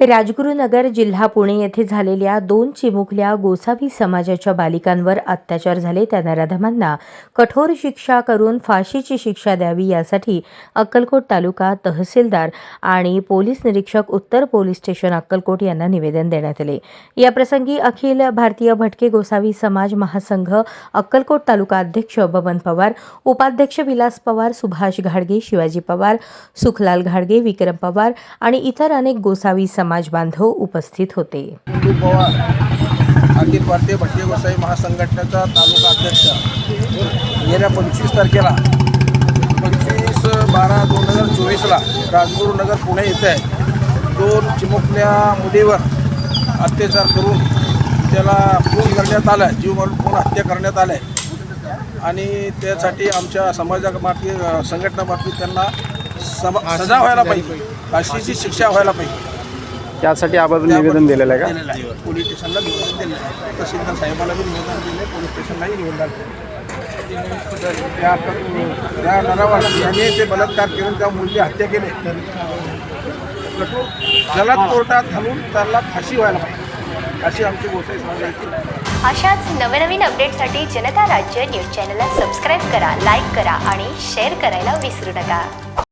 राजगुरुनगर जिल्हा पुणे येथे झालेल्या दोन चिमुकल्या गोसावी समाजाच्या बालिकांवर अत्याचार झाले. त्या नराधमांना कठोर शिक्षा करून फाशीची शिक्षा द्यावी यासाठी अक्कलकोट तालुका तहसीलदार आणि पोलीस निरीक्षक उत्तर पोलीस स्टेशन अक्कलकोट यांना निवेदन देण्यात आले. याप्रसंगी अखिल भारतीय भटके गोसावी समाज महासंघ अक्कलकोट तालुका अध्यक्ष बबन पवार उपाध्यक्ष विलास पवार सुभाष घाडगे शिवाजी पवार सुखलाल घाडगे विक्रम पवार आणि इतर अनेक गोसावी समाज बांधव उपस्थित होते. पवार अखिल भारतीय भट्टे गोसाई महासंघटनेचा तालुका अध्यक्ष. गेल्या पंचवीस तारखेला पंचवीस बारा दोन हजार चोवीसला राजगुरुनगर पुणे येथे दोन चिमुकल्या मुलीवर अत्याचार करून त्याला खून करण्यात आला आहे जीव मारून खून हत्या करण्यात आलं. आहे आणि त्यासाठी आमच्या समाजामार्फत संघटनामार्फत त्यांना सम सजा व्हायला पाहिजे. फाशीची शिक्षा व्हायला पाहिजे. त्यासाठी आपण निवेदन दिलेलं आहे का? दिलेलं आहे. पोलीस स्टेशनला निवेदन दिलेलं आहे. तहसीलदार साहेबाला बी निवेदन दिले पोलीस स्टेशनलाही निवेदन दिले त्या त्या नरावाला याने ते बलात्कार करून त्या मुलीची हत्या केली. जलद कोर्टात घालून त्याला फाशी व्हायला पाहिजे. अशी आमची गोसाई समाजाची अशाच नवनवीन अपडेटसाठी जनता राज्य न्यूज चॅनलला सबस्क्राईब करा लाईक करा आणि शेअर करायला विसरू नका.